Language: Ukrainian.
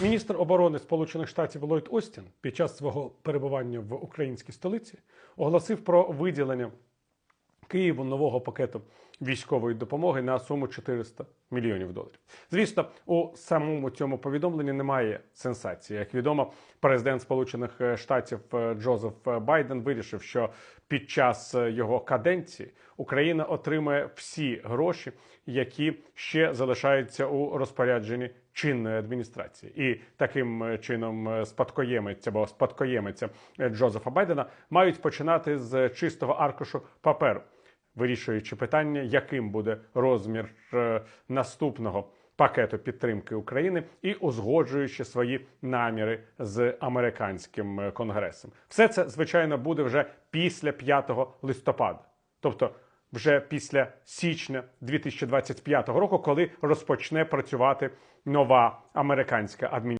Міністр оборони Сполучених Штатів Ллойд Остін під час свого перебування в українській столиці оголосив про виділення Києву нового пакету військової допомоги на суму 400 мільйонів доларів. Звісно, у самому цьому повідомленні немає сенсації. Як відомо, президент Сполучених Штатів е, Джозеф Байден вирішив, що під час е, його каденції Україна отримає всі гроші, які ще залишаються у розпорядженні чинної адміністрації, і таким е, чином е, спадкоємець або спадкоємиця е, Джозефа Байдена мають починати з чистого аркушу паперу, вирішуючи питання, яким буде розмір е, наступного пакету підтримки України і узгоджуючи свої наміри з американським е, конгресом. Все це звичайно буде вже після 5 листопада, тобто вже після січня 2025 року, коли розпочне працювати нова американська адміністрація.